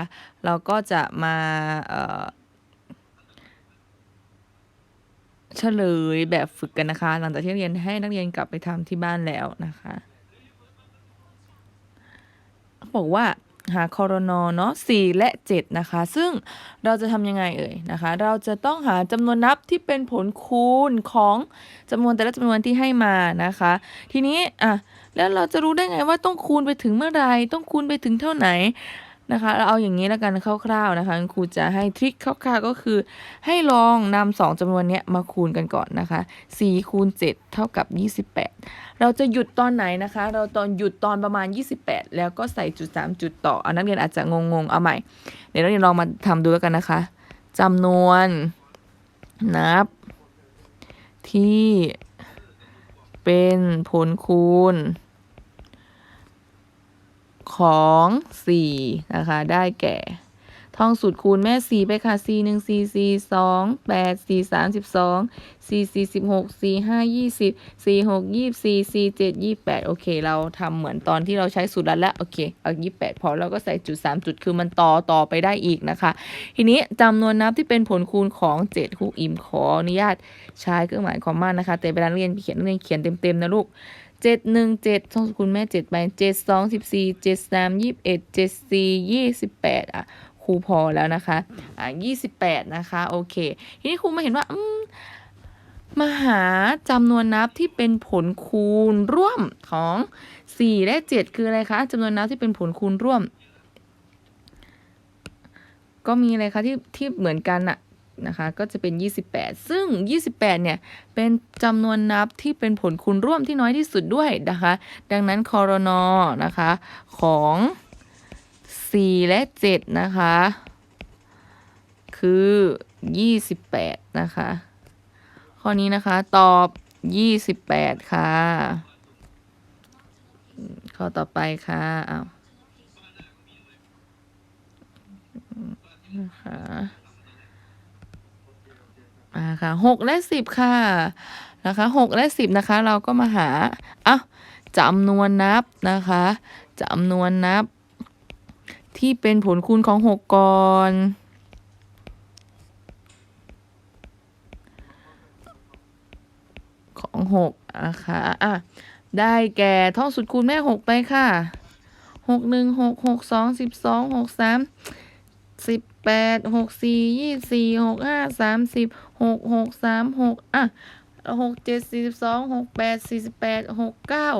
ะเราก็จะมาเฉลยแบบฝึกกันนะคะ หลังจากที่เรียนให้นักเรียนกลับไปทำที่บ้านแล้วนะคะบอกว่าหาคอรนอเนาะ4และ7นะคะ ซึ่งเราจะทำยังไงเอ่ยนะคะ เราจะต้องหาจำนวนนับที่เป็นผลคูณของจำนวนแต่ละจำนวนที่ให้มานะคะ ทีนี้อะแล้วเราจะรู้ได้ไงว่าต้องคูณไปถึงเมื่อไรต้องคูณไปถึงเท่าไหน นะคะ เราเอาอย่างนี้แล้วกันคร่าวๆนะคะครูจะให้ทริคคร่าวๆก็คือ ให้ลองนำสองจำนวนนี้มาคูณกันก่อนนะคะ4คูณ7เท่ากับ 28 เราจะหยุดตอนไหนนะคะ เราตอนหยุดตอนประมาณ 28 แล้วก็ใส่จุด3จุดต่ออันนักเรียนอาจจะงงๆเอาใหม่ เดี๋ยวนักเรียนลองมาทำดูแล้วกันนะคะจำนวนนับที่เป็นผลคูณ ของ4นะคะได้แก่ทองสูตรคูณแม่4ไปค่ะ4 1 4 4 2 8 4 32 4 4 16 4 5 20 4 6 24 4 7 28โอเค เราทำเหมือนตอนที่เราใช้สูตรลัดแล้วโอเค เอา28พอเราก็ใส่จุด3จุดคือมันต่อต่อไปได้อีกนะคะ ทีนี้จำนวนนับที่เป็นผลคูณของ7ครูอิมขออนุญาตใช้เครื่องหมายความมั่นนะคะ แต่เวลาเรียนเขียนเรียนเขียนเต็มๆนะลูก เจ็ดหนึ่งเจ็ดท่องสกุลแม่เจ็ดไปเจ็ดสองสิบสี่เจ็ดสามยี่สิบเอ็ดเจ็ดสี่ยี่สิบแปดอะครูพอแล้วนะคะ อะยี่สิบแปดนะคะ โอเค ทีนี้ครูมาเห็นว่า อืมมาหาจำนวนนับที่เป็นผลคูณร่วมของสี่และเจ็ดคืออะไรคะจำนวนนับที่เป็นผลคูณร่วม ก็มีอะไรคะที่ที่เหมือนกันอะ นะคะก็จะเป็น 28 ซึ่ง 28 เนี่ย เป็นจำนวนนับที่เป็นผลคูณร่วมที่น้อยที่สุดด้วยนะคะ ดังนั้นคอรนอนะคะของ 4 และ 7 นะคะ คือ 28 นะคะ ข้อนี้นะคะตอบ 28 ค่ะ ข้อต่อไปค่ะอ้าวนะคะ อ่าค่ะหกและสิบค่ะนะคะหกและสิบนะคะ เราก็มาหาอะจำนวนนับนะคะจำนวนนับ ที่เป็นผลคูณของหกก่อนของหกนะคะอะได้แก่ท่องสุดคูณแม่หกไปค่ะหกหนึ่งหกหกสองสิบสองหกสามสิบ แปดหกสี่ยี่สี่หกห้าสามสิบหกหกสามหกอะหกเจ็ดสี่สิบสองหกแปดสี่สิบแปดหกเก้า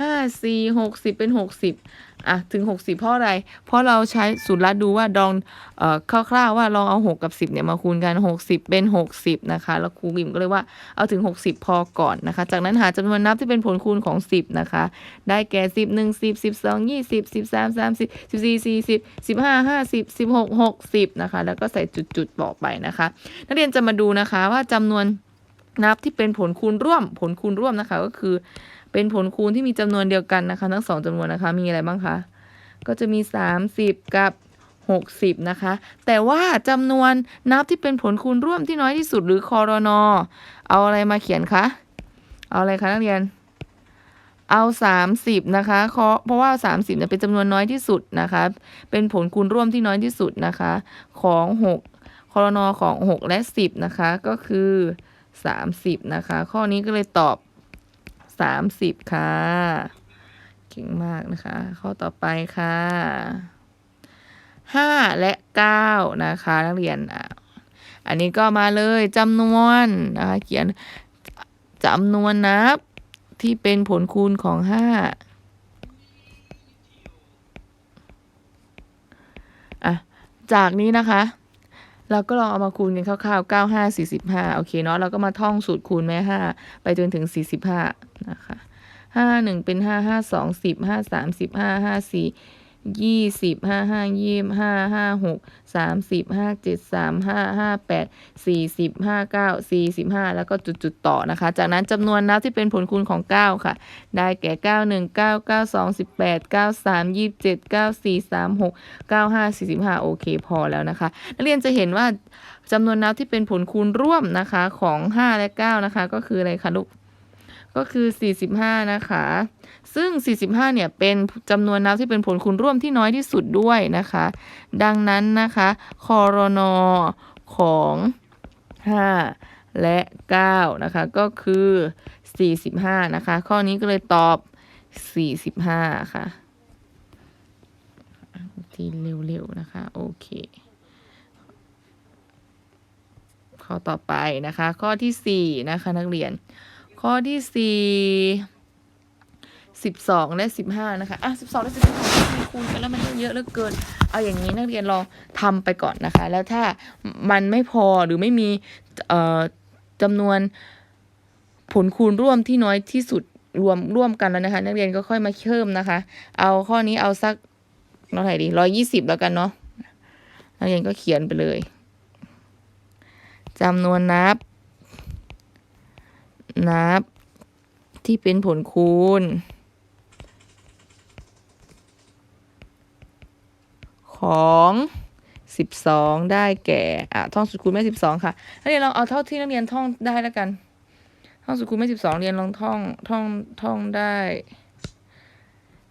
ห้าสี่หกสิบเป็นหกสิบ อะถึงหกสิบเพราะอะไร เพราะเราใช้สูตรลัดดูว่าดองเอ่อคร่าวๆว่าลองเอาหกกับสิบเนี่ยมาคูณกันหกสิบเป็นหกสิบนะคะ แล้วครูบิมก็เลยว่าเอาถึงหกสิบพอก่อนนะคะ จากนั้นหาจำนวนนับที่เป็นผลคูณของสิบนะคะ ได้แก่สิบหนึ่งสิบสิบสองยี่สิบสิบสามสามสิบสิบสี่สี่สิบสิบห้าห้าสิบสิบหกหกสิบนะคะ แล้วก็ใส่จุดๆบอกไปนะคะ นักเรียนจะมาดูนะคะว่าจำนวนนับที่เป็นผลคูณร่วมผลคูณร่วมนะคะก็คือ เป็นผลคูณที่มีจำนวนเดียวกันนะคะ ทั้งสองจำนวนนะคะ มีอะไรบ้างคะก็จะมี 30 กับ 60 นะคะ แต่ว่าจำนวนนับที่เป็นผลคูณร่วมที่น้อยที่สุดหรือคอรนอเอาอะไรมาเขียนคะเอาอะไรคะนักเรียนเอา 30 นะคะเพราะเพราะว่า 30เนี่ยเป็นจำนวนน้อยที่สุดนะคะ เป็นผลคูณร่วมที่น้อยที่สุดนะคะ ของ 6คอรนอของ 6 และ 10 นะคะ ก็คือ 30 นะคะ ข้อนี้ก็เลยตอบ 30 ค่ะ เก่งมากนะคะ ข้อต่อไปค่ะห้าและเก้านะคะ นักเรียนอะอันนี้ก็มาเลยจำนวนนะคะเขียนจำนวนนับที่เป็นผลคูณของห้าอะจากนี้นะคะ เราก็ลองเอามาคูณกันคร่าวๆ 9 5 45 โอเคเนาะเราก็มาท่องสูตรคูณแม่ 5 ไปจนถึง 45 นะคะห้าหนึ่งเป็นห้าห้าสองสิบห้าสามสิบห้าห้าสี่ยี่สิบห้าห้ายี่ห้าห้าหกสามสิบห้าเจ็ดสามห้าห้าแปดสี่สิบห้าเก้าสี่สิบห้าแล้วก็จุดๆต่อนะคะ จากนั้นจำนวนนับที่เป็นผลคูณของเก้าค่ะ ได้แก่เก้าหนึ่งเก้าเก้าสองสิบแปดเก้าสามยี่เจ็ดเก้าสี่สามหกเก้าห้าสี่สิบห้าโอเคพอแล้วนะคะ นักเรียนจะเห็นว่าจำนวนนับที่เป็นผลคูณร่วมนะคะของ 5 และ 9 นะคะ ก็คืออะไรคะลูก ก็คือ 45 นะคะ ซึ่ง 45 เนี่ย เป็นจำนวนนับที่เป็นผลคูณร่วมที่น้อยที่สุดด้วยนะคะ ดังนั้นนะคะคอรนอของ 5 และ 9 นะคะ ก็คือ 45 นะคะ ข้อนี้ก็เลยตอบ 45 ค่ะทีเร็วๆนะคะ โอเค ข้อต่อไปนะคะ ข้อที่ 4 นะคะนักเรียน ข้อที่4 12และ15นะคะ อะ12และ15คูณกันแล้วมันเยอะเหลือเกิน เอาอย่างนี้นักเรียนลองทำไปก่อนนะคะ แล้วถ้ามันไม่พอหรือไม่มีเอ่อจำนวนผลคูณร่วมที่น้อยที่สุดรวมร่วมกันแล้วนะคะ นักเรียนก็ค่อยมาเพิ่มนะคะ เอาข้อนี้เอาสักเท่าไหร่ดีร้อยยี่สิบแล้วกันเนาะนักเรียนก็เขียนไปเลยจำนวนนับ นับ ที่เป็นผลคูณ ของสิบสองได้แก่อะท่องสุดคูณแม่สิบสองค่ะนักเรียนลองเอาเท่าที่นักเรียนท่องได้แล้วกัน ท่องสุดคูณแม่สิบสองเรียนลองท่องท่องท่องได้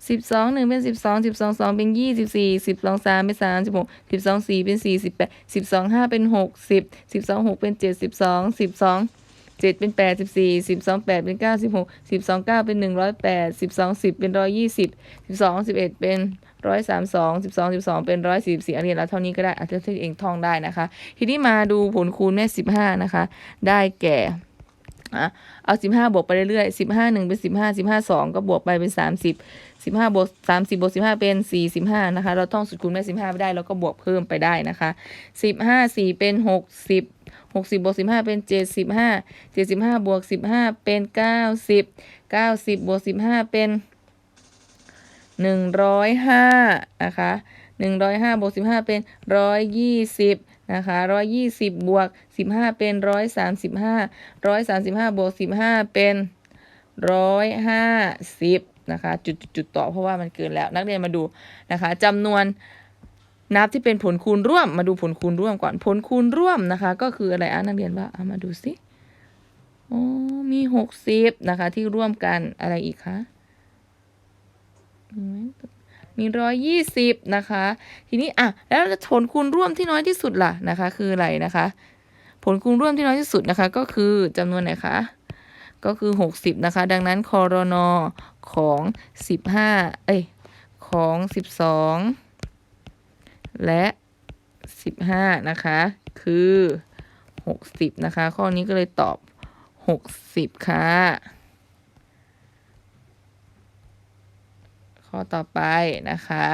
สิบสองหนึ่งเป็นสิบสองสิบสองสองเป็นยี่สิบสี่สิบสองสามเป็นสามสิบหกสิบสองสี่เป็นสี่สิบแปดสิบสองห้าเป็นหกสิบสิบสองหกเป็นเจ็ดสิบสองสิบสอง เจ็ดเป็นแปดสิบสี่สิบสองแปดเป็นเก้าสิบหกสิบสองเก้าเป็นหนึ่งร้อยแปดสิบสองสิบเป็นร้อยยี่สิบสิบสองสิบเอ็ดเป็นร้อยสามสองสิบสองสิบสองเป็นร้อยสี่สิบสี่เรียนแล้วเท่านี้ก็ได้อาจจะที่เองท่องได้นะคะ ทีนี้มาดูผลคูณแม่สิบห้านะคะ ได้แก่อะเอาสิบห้าบวกไปเรื่อยๆสิบห้าหนึ่งเป็นสิบห้าสิบห้าสองก็บวกไปเป็นสามสิบสิบห้าบวกสามสิบบวกสิบห้าเป็นสี่สิบห้านะคะ เราต้องสุดคูณแม่สิบห้าไปได้แล้วก็บวกเพิ่มไปได้นะคะสิบห้าสี่เป็นหกสิบ หกสิบบวกสิบห้าเป็นเจ็ดสิบห้าเจ็ดสิบห้าบวกสิบห้าเป็นเก้าสิบเก้าสิบบวกสิบห้าเป็นหนึ่งร้อยห้านะคะหนึ่งร้อยห้าบวกสิบห้าเป็นร้อยยี่สิบนะคะร้อยยี่สิบบวกสิบห้าเป็นร้อยสามสิบห้าร้อยสามสิบห้าบวกสิบห้าเป็นร้อยห้าสิบนะคะจุดจุดต่อเพราะว่ามันเกินแล้วนักเรียนมาดูนะคะจำนวน นับที่เป็นผลคูณร่วม มาดูผลคูณร่วมก่อน ผลคูณร่วมนะคะ ก็คืออะไรอะนักเรียนว่าเอามาดูสิโอ้มีหกสิบนะคะ ที่ร่วมกันอะไรอีกคะมีร้อยยี่สิบนะคะ ทีนี้อะแล้วผลคูณร่วมที่น้อยที่สุดล่ะนะคะ คืออะไรนะคะ ผลคูณร่วมที่น้อยที่สุดนะคะ ก็คือจำนวนไหนคะก็คือ 60 นะคะ ดังนั้นคอรนอของ 15 เอ้ย ของ 12 และ15นะคะ คือ60นะคะ ข้อนี้ก็เลยตอบ60ค่ะ ข้อต่อไปนะคะ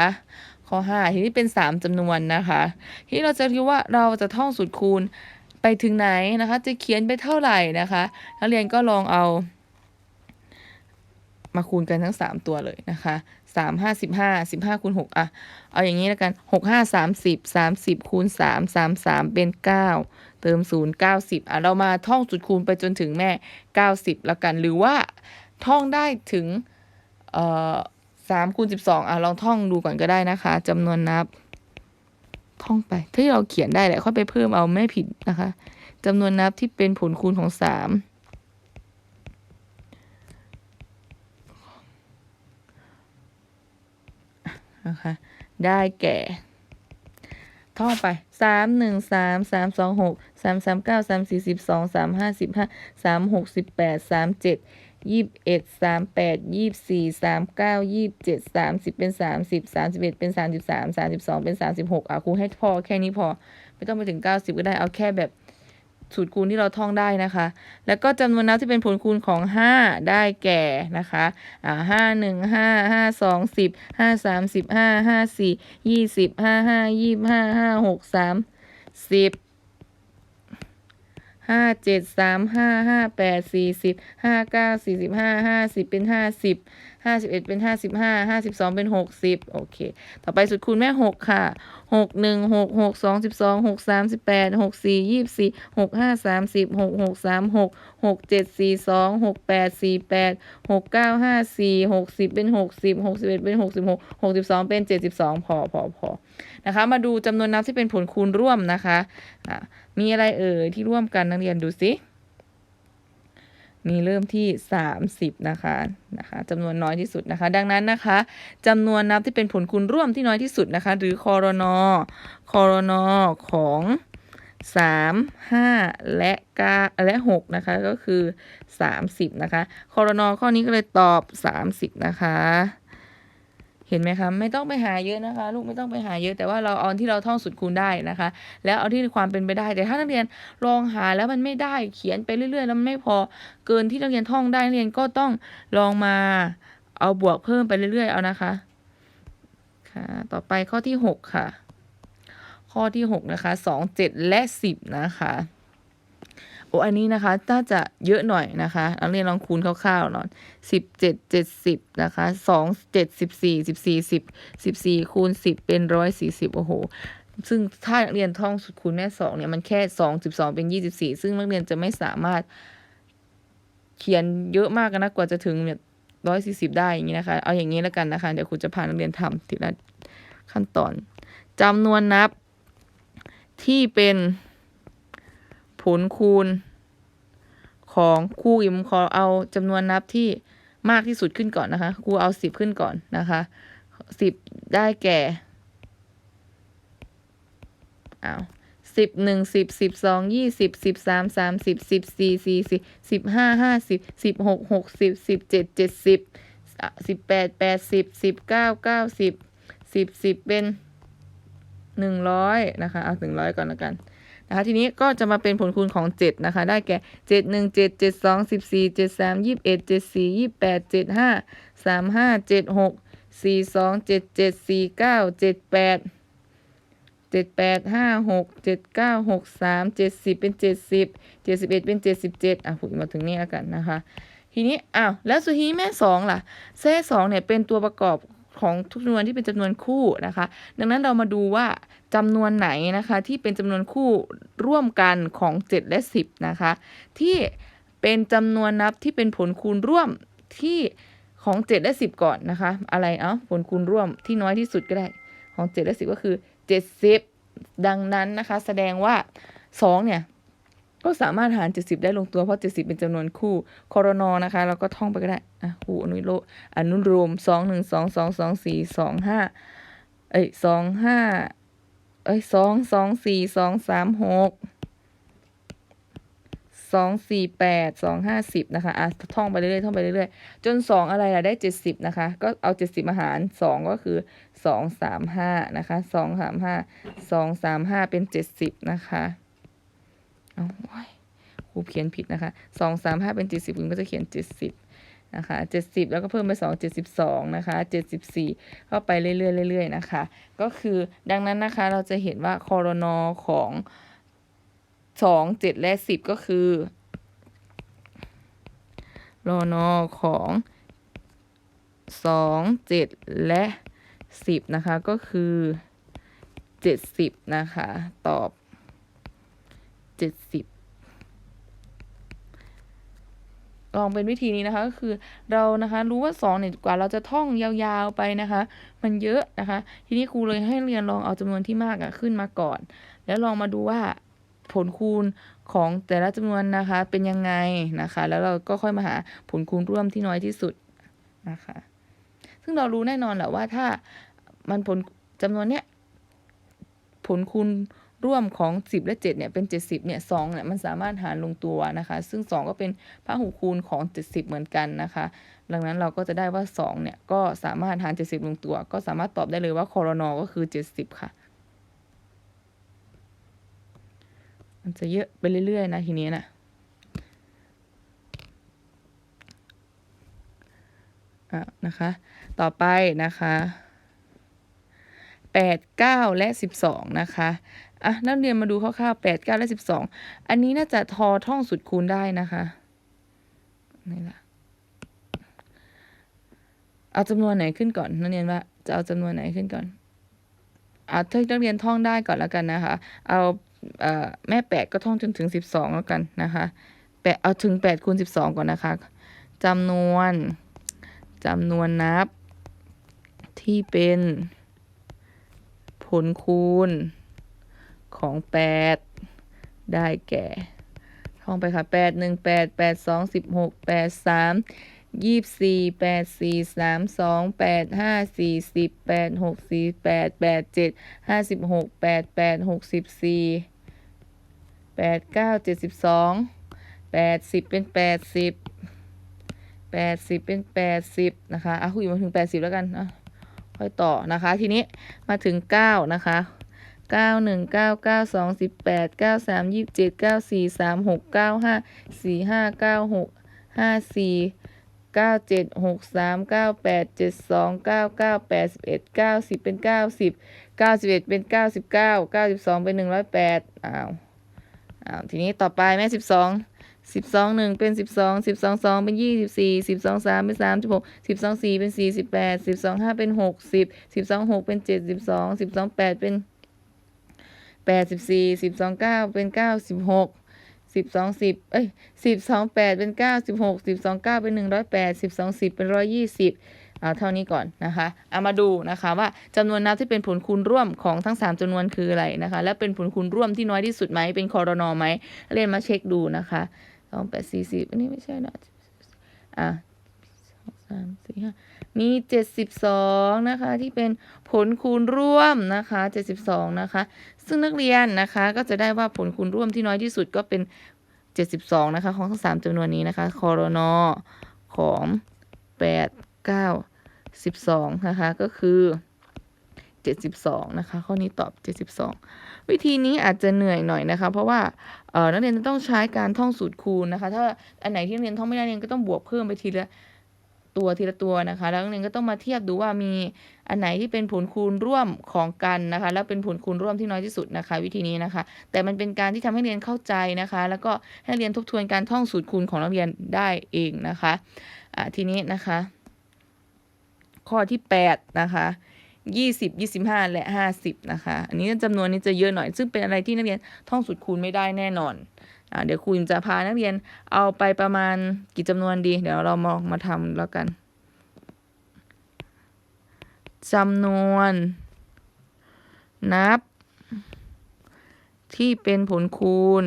ข้อ5ทีนี้เป็น3จำนวนนะคะ ที่เราจะคิดว่าเราจะท่องสูตรคูณไปถึงไหนนะคะ จะเขียนไปเท่าไหร่นะคะนักเรียนก็ลองเอา มาคูณกันทั้ง3ตัวเลยนะคะ สามห้าสิบห้าสิบห้าคูณหกอะ เอาอย่างนี้แล้วกันหกห้าสามสิบสามสิบคูณสามสามสามเป็นเก้าเติมศูนย์เก้าสิบอะ เรามาท่องจุดคูณไปจนถึงแม่เก้าสิบแล้วกัน หรือว่าท่องได้ถึง เอ่อสามคูณสิบสองอะ ลองท่องดูก่อนก็ได้นะคะจำนวนนับ ท่องไปถ้าเราเขียนได้แหละค่อยไปเพิ่มเอาไม่ผิดนะคะจำนวนนับที่เป็นผลคูณของสาม นะคะ ได้แก่ท่องไปสามหนึ่งสามสามสองหกสามสามเก้าสามสี่สิบสองสามห้าสิบห้าสามหกสิบแปดสามเจ็ดยี่สิบเอ็ดสามแปดยี่สิบสี่สามเก้ายี่สิบเจ็ดสามสิบเป็นสามสิบสามสิบเอ็ดเป็นสามสิบสามสามสิบสองเป็นสามสิบหกอะครูให้พอแค่นี้พอ ไม่ต้องไปถึงเก้าสิบก็ได้เอาแค่แบบ สูตรคูณที่เราท่องได้นะคะ แล้วก็จำนวนนับที่เป็นผลคูณของห้าได้แก่นะคะอ่าห้าหนึ่งห้าห้าสองสิบห้าสามสิบห้าห้าสี่ยี่สิบห้าห้ายี่ห้าห้าหกสามสิบห้าเจ็ดสามห้าห้าแปดสี่สิบห้าเก้าสี่สิบห้าห้าสิบเป็นห้าสิบห้าสิบเอ็ดเป็นห้าสิบห้าห้าสิบสองเป็นหกสิบโอเค ต่อไปสุดคูณแม่หกค่ะหกหนึ่งหกหกสองสิบสองหกสามสิบแปดหกสี่ยี่สิบสี่หกห้าสามสิบหกหกสามหกหกเจ็ดสี่สองหกแปดสี่แปดหกเก้าห้าสี่หกสิบเป็นหกสิบหกสิบเอ็ดเป็นหกสิบหกหกสิบสองเป็นเจ็ดสิบสองพอพอพอนะคะ มาดูจำนวนนับที่เป็นผลคูณร่วมนะคะอะมีอะไรเอ่ยที่ร่วมกันนักเรียนดูสิ มีเริ่มที่ 30 นะคะนะคะจำนวนน้อยที่สุดนะคะ ดังนั้นนะคะจำนวนนับที่เป็นผลคูณร่วมที่น้อยที่สุดนะคะ หรือคอรนอคอรนอของ 3 5 และ9และ6นะคะก็คือ 30 นะคะคอรนอข้อนี้ก็เลยตอบ 30 นะคะ เห็นไหมคะไม่ต้องไปหาเยอะนะคะ ลูกไม่ต้องไปหาเยอะ แต่ว่าเราเอาที่เราท่องสุดคูณได้นะคะ แล้วเอาที่ความเป็นไปได้ แต่ถ้านักเรียนลองหาแล้วมันไม่ได้เขียนไปเรื่อยๆ แล้วมันไม่พอเกินที่นักเรียนท่องได้นักเรียนก็ต้องลองมาเอาบวกเพิ่มไปเรื่อยๆ เอานะคะค่ะต่อไปข้อที่ 6 ค่ะ ข้อที่ 6 นะคะ 2 7 และ 10 นะคะ โอ้อันนี้นะคะน่าจะเยอะหน่อยนะคะนักเรียนลองคูณคร่าวๆหน่อยสิบเจ็ดเจ็ดสิบนะคะสองเจ็ดสิบสี่สิบสี่สิบสิบสี่คูณสิบเป็นร้อยสี่สิบโอ้โหซึ่งถ้านักเรียนท่องสุดคูณแม่สองเนี่ยมันแค่สองสิบสองเป็นยี่สิบสี่ซึ่งนักเรียนจะไม่สามารถเขียนเยอะมากนะกว่าจะถึงเนี่ยร้อยสี่สิบได้อย่างนี้นะคะ เอาอย่างนี้แล้วกันนะคะ เดี๋ยวครูจะพานักเรียนทำทีละขั้นตอนจำนวนนับที่เป็น ผลคูณ ของครูอิมขอเอาจำนวนนับที่มากที่สุดขึ้นก่อนนะคะครูเอาสิบขึ้นก่อนนะคะสิบได้แก่เอาสิบหนึ่งสิบสิบสองยี่สิบสิบสามสามสิบสิบสี่สี่สิบสิบห้าห้าสิบสิบหกหกสิบสิบเจ็ดเจ็ดสิบสิบแปดแปดสิบสิบเก้าเก้าสิบสิบสิบเป็นหนึ่งร้อยนะคะ เอาหนึ่งร้อยก่อนแล้วกัน นะคะทีนี้ก็จะมาเป็นผลคูณของ 7 นะคะ ได้แก่ 7 1 7 7 2 14 7 3 21 7 4 28 7 5 3 5 7 6 4 2 7 7 4 9 7 8 7 8 5 6 7 9 6 3 70เป็น 70 71 เป็น 77อะพูดมาถึงนี้กันนะคะ ทีนี้อ้าวแล้วสุดที่แม่สองล่ะแท่สองเนี่ยเป็นตัวประกอบ ของทุกจำนวนที่เป็นจำนวนคู่นะคะ ดังนั้นเรามาดูว่าจำนวนไหนนะคะที่เป็นจำนวนคู่ร่วมกันของ 7 และ 10นะคะที่เป็นจำนวนนับที่เป็นผลคูณร่วมที่ของ 7 และ 10 ก่อนนะคะ อะไรเอ้าผลคูณร่วมที่น้อยที่สุดก็ได้ของ 7 และ 10 ก็คือ 70 ดังนั้นนะคะ แสดงว่า 2 เนี่ย ก็สามารถหาร 70 ได้ลงตัวเพราะ 70 เป็นจำนวนคู่คอรนอนะคะเราก็ท่องไปก็ได้อะคู่อนุโลอนุรวม 2 1 2 2 2 4 2 5เอ้ย2 5เอ้ย2 2 4 2 3 6 2 4 8 2 50นะคะอะท่องไปเรื่อยๆท่องไปเรื่อยๆจน 2 อะไรล่ะได้ 70 นะคะ ก็เอา 70 มาหาร 2 ก็คือ 2 3 5 นะคะ 2 3 5 2 3 5 เป็น 70 นะคะ เอาโอ้ยครูเขียนผิดนะคะ2 3 5เป็น70คุณก็จะเขียน70นะคะ70แล้วก็เพิ่มไป2 72นะคะ74เข้าไปเรื่อยๆเรื่อยๆนะคะ ก็คือดังนั้นนะคะเราจะเห็นว่าคอรนอของ2 7และ10ก็คือรอนอของ2 7และ10นะคะก็คือ70นะคะ ตอบ 70ลองเป็นวิธีนี้นะคะก็คือเรานะคะรู้ว่า2เนี่ยกว่าเราจะท่องยาวๆไปนะคะ มันเยอะนะคะ ทีนี้ครูเลยให้เรียนลองเอาจำนวนที่มากอะขึ้นมาก่อน แล้วลองมาดูว่าผลคูณของแต่ละจำนวนนะคะ เป็นยังไงนะคะ แล้วเราก็ค่อยมาหาผลคูณร่วมที่น้อยที่สุดนะคะ ซึ่งเรารู้แน่นอนแหละว่าถ้ามันผลจำนวนเนี้ยผลคูณ ร่วมของ 10 และ 7 เนี่ยเป็น 70 เนี่ย2เนี่ยมันสามารถหารลงตัวนะคะ ซึ่ง 2 ก็เป็นพหูคูณของ 70 เหมือนกันนะคะ ดังนั้นเราก็จะได้ว่า 2 เนี่ยก็สามารถหาร 70 ลงตัว ก็สามารถตอบได้เลยว่าคอรนอก็คือ 70 ค่ะ มันจะเยอะไปเรื่อยๆนะทีนี้นะอะนะคะ ต่อไปนะคะแปดเก้าและสิบสองนะคะ อะนักเรียนมาดูคร่าวๆแปดเก้าและสิบสองอันนี้น่าจะทอท่องสุดคูณได้นะคะนี่ละเอาจำนวนไหนขึ้นก่อนนักเรียนว่าจะเอาจำนวนไหนขึ้นก่อนเอาถ้านักเรียนท่องได้ก่อนแล้วกันนะคะ เอาเอ่อแม่แปดก็ท่องจนถึงสิบสองแล้วกันนะคะแปดเอาถึงแปดคูณสิบสองก่อนนะคะจำนวนจำนวนนับที่เป็นผลคูณ ของ8ได้แก่ท่องไปค่ะแปดหนึ่งแปดแปดสองสิบหกแปดสามยี่สี่แปดสี่สามสองแปดห้าสี่สิบแปดหกสี่แปดแปดเจ็ดห้าสิบหกแปดแปดหกสิบสี่แปดเก้าเจ็ดสิบสองแปดสิบเป็นแปดสิบแปดสิบเป็นแปดสิบนะคะอะคุยมาถึงแปดสิบแล้วกันอะค่อยต่อนะคะ ทีนี้มาถึงเก้านะคะ เก้าหนึ่งเก้าเก้าสองสิบแปดเก้าสามยี่สิบเจ็ดเก้าสี่สามหกเก้าห้าสี่ห้าเก้าหกห้าสี่เก้าเจ็ดหกสามเก้าแปดเจ็ดสองเก้าเก้าแปดสิบเอ็ดเก้าสิบเป็นเก้าสิบเก้าสิบเอ็ดเป็นเก้าสิบเก้าเก้าสิบสองเป็นหนึ่งร้อยแปดอ้าวอ้าวทีนี้ต่อไปแม่สิบสองสิบสองหนึ่งเป็นสิบสองสิบสองสองเป็นยี่สิบสี่สิบสองสามเป็นสามสิบหกสิบสองสี่เป็นสี่สิบแปดสิบสองห้าเป็นหกสิบสิบสองหกเป็นเจ็ดสิบสองสิบสองแปดเป็น แปดสิบสี่สิบสองเก้าเป็นเก้าสิบหกสิบสองสิบเอ้ยสิบสองแปดเป็นเก้าสิบหกสิบสองเก้าเป็นหนึ่งร้อยแปดสิบสองสิบเป็นร้อยยี่สิบเอาเท่านี้ก่อนนะคะเอามาดูนะคะว่าจำนวนนับที่เป็นผลคูณร่วมของทั้งสามจำนวนคืออะไรนะคะ และเป็นผลคูณร่วมที่น้อยที่สุดไหมเป็นคอรนอไหมเรียนมาเช็คดูนะคะสองแปดสี่สิบอันนี้ไม่ใช่นะอะสองสามสี่ห้า มีเจ็ดสิบสองนะคะ ที่เป็นผลคูณร่วมนะคะเจ็ดสิบสองนะคะ ซึ่งนักเรียนนะคะก็จะได้ว่าผลคูณร่วมที่น้อยที่สุดก็เป็น 72 นะคะ ของทั้งสามจำนวนนี้นะคะคอรนอของ 8 9 12 นะคะ ก็คือ 72 นะคะ ข้อนี้ตอบ 72 วิธีนี้อาจจะเหนื่อยหน่อยนะคะ เพราะว่าเอ่อนักเรียนจะต้องใช้การท่องสูตรคูณนะคะ ถ้าอันไหนที่นักเรียนท่องไม่ได้เรียนก็ต้องบวกเพิ่มไปทีละ ตัวทีละตัวนะคะ แล้วนักเรียนก็ต้องมาเทียบดูว่ามีอันไหนที่เป็นผลคูณร่วมของกันนะคะ แล้วเป็นผลคูณร่วมที่น้อยที่สุดนะคะ วิธีนี้นะคะ แต่มันเป็นการที่ทำให้เรียนเข้าใจนะคะ แล้วก็ให้เรียนทบทวนการท่องสูตรคูณของนักเรียนได้เองนะคะอ่าทีนี้นะคะ ข้อที่8นะคะ20 25และ50นะคะ อันนี้จำนวนนี้จะเยอะหน่อย ซึ่งเป็นอะไรที่นักเรียนท่องสูตรคูณไม่ได้แน่นอน เดี๋ยวครูจะพานักเรียนเอาไปประมาณกี่จำนวนดี เดี๋ยวเรามองมาทำแล้วกันจำนวน นับ ที่เป็นผลคูณ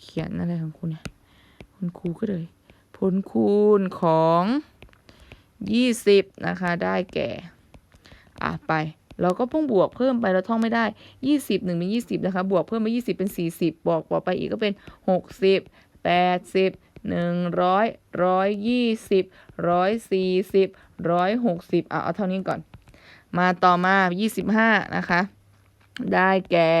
เขียนอะไรของคุณเนี่ยคุณครูก็เลย ผลคูณของยี่สิบนะคะ ได้แก่ อะ ไป เราก็เพิ่งบวกเพิ่มไปเราท่องไม่ได้ยี่สิบหนึ่งเป็นยี่สิบนะคะ บวกเพิ่มไปยี่สิบเป็นสี่สิบบวกต่อไปอีกก็เป็นหกสิบแปดสิบหนึ่งร้อยร้อยยี่สิบร้อยสี่สิบร้อยหกสิบเอาเอาเท่านี้ก่อน มาต่อมายี่สิบห้านะคะ ได้แก่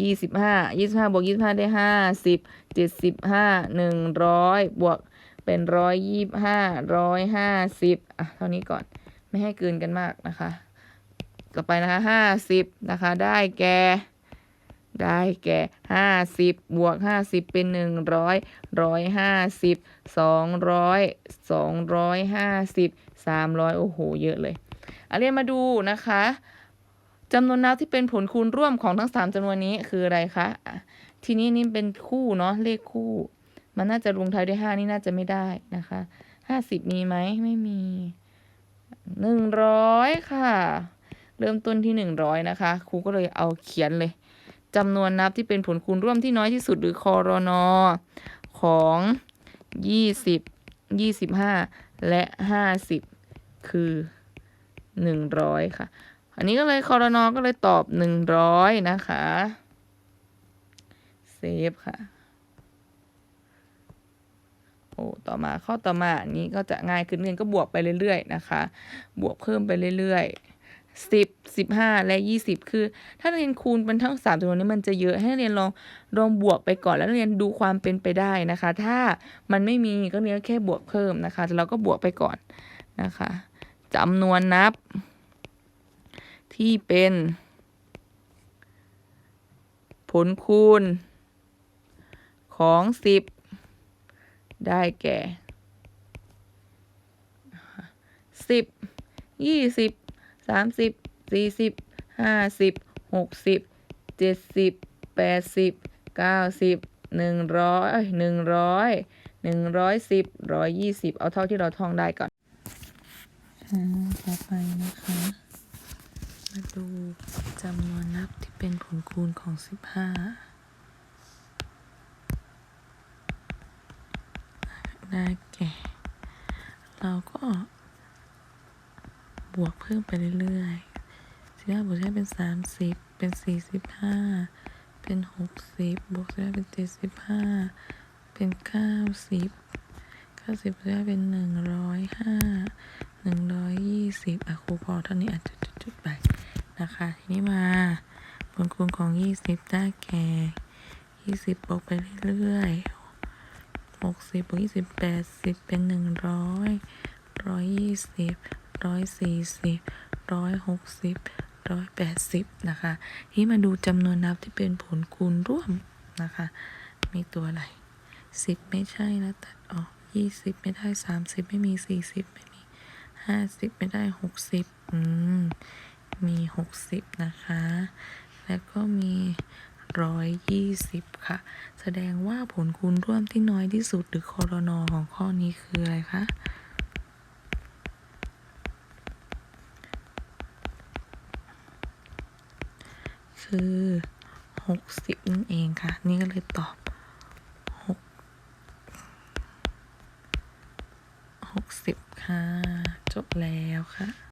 ยี่สิบห้ายี่สิบห้าบวกยี่สิบห้าได้ห้าสิบเจ็ดสิบห้าหนึ่งร้อยบวกเป็นร้อยยี่สิบห้าร้อยห้าสิบอะเท่านี้ก่อนไม่ให้เกินกันมากนะคะ ต่อไปนะคะห้าสิบนะคะ ได้แก่ ได้แก่ห้าสิบบวกห้าสิบเป็นหนึ่งร้อยร้อยห้าสิบสองร้อยสองร้อยห้าสิบสามร้อยโอ้โห เยอะเลยเอาเรียนมาดูนะคะจำนวนนับที่เป็นผลคูณร่วมของทั้งสามจำนวนนี้คืออะไรคะอะทีนี้นี่เป็นคู่เนาะเลขคู่ มันน่าจะลงท้ายด้วยห้านี่น่าจะไม่ได้นะคะห้าสิบมีไหมไม่มีหนึ่งร้อยค่ะ เริ่มต้นที่หนึ่งร้อยนะคะ ครูก็เลยเอาเขียนเลยจำนวนนับที่เป็นผลคูณร่วมที่น้อยที่สุดหรือคอรนอของยี่สิบยี่สิบห้าและห้าสิบคือหนึ่งร้อยค่ะ อันนี้ก็เลยคอรนอก็เลยตอบหนึ่งร้อยนะคะเซฟค่ะโอ้ต่อมาข้อต่อมาอันนี้ก็จะง่ายขึ้นเรียนก็บวกไปเรื่อยๆนะคะ บวกเพิ่มไปเรื่อยๆ สิบสิบห้าและยี่สิบคือ ถ้าเรียนคูณเป็นทั้งสามจำนวนนี้มันจะเยอะให้เรียนลองลองบวกไปก่อนแล้วเรียนดูความเป็นไปได้นะคะ ถ้ามันไม่มีก็เรียนแค่บวกเพิ่มนะคะแต่เราก็บวกไปก่อนนะคะจำนวนนับ ที่เป็น ผลคูณ ของสิบได้แก่สิบยี่สิบ สามสิบสี่สิบห้าสิบหกสิบเจ็ดสิบแปดสิบเก้าสิบหนึ่งร้อยหนึ่งร้อยหนึ่งร้อยสิบร้อยยี่สิบเอาเท่าที่เราท่องได้ก่อนต่อไปนะคะ มาดูจำนวนนับที่เป็นผลคูณของสิบห้าได้แก่ เราก็ บวกเพิ่มไปเรื่อยๆสิบห้าบวกห้าเป็นสามสิบเป็นสี่สิบห้าเป็นหกสิบบวกสิบห้าเป็นเจ็ดสิบห้าเป็นเก้าสิบเก้าสิบได้าเป็นหนึ่งร้อยห้าหนึ่งร้อยยี่สิบอะครูพอเท่านี้อะจุดๆๆไปนะคะทีนี้มาผลคูณของยี่สิบได้แก่ยี่สิบบวกไปเรื่อยๆหกสิบบวกยี่สิบแปดสิบเป็นหนึ่งร้อยร้อยยี่สิบ ร้อยสี่สิบร้อยหกสิบร้อยแปดสิบนะคะทีนี้มาดูจำนวนนับที่เป็นผลคูณร่วมนะคะ มีตัวอะไรสิบไม่ใช่นะตัดออกยี่สิบไม่ได้สามสิบไม่มีสี่สิบไม่มีห้าสิบไม่ได้หกสิบอืมมีหกสิบนะคะ แล้วก็มีร้อยยี่สิบค่ะ แสดงว่าผลคูณร่วมที่น้อยที่สุดหรือคอรนอของข้อนี้คืออะไรคะ คือหกสิบนั่นเองค่ะ นี่ก็เลยตอบหกหกสิบค่ะ จบแล้วค่ะ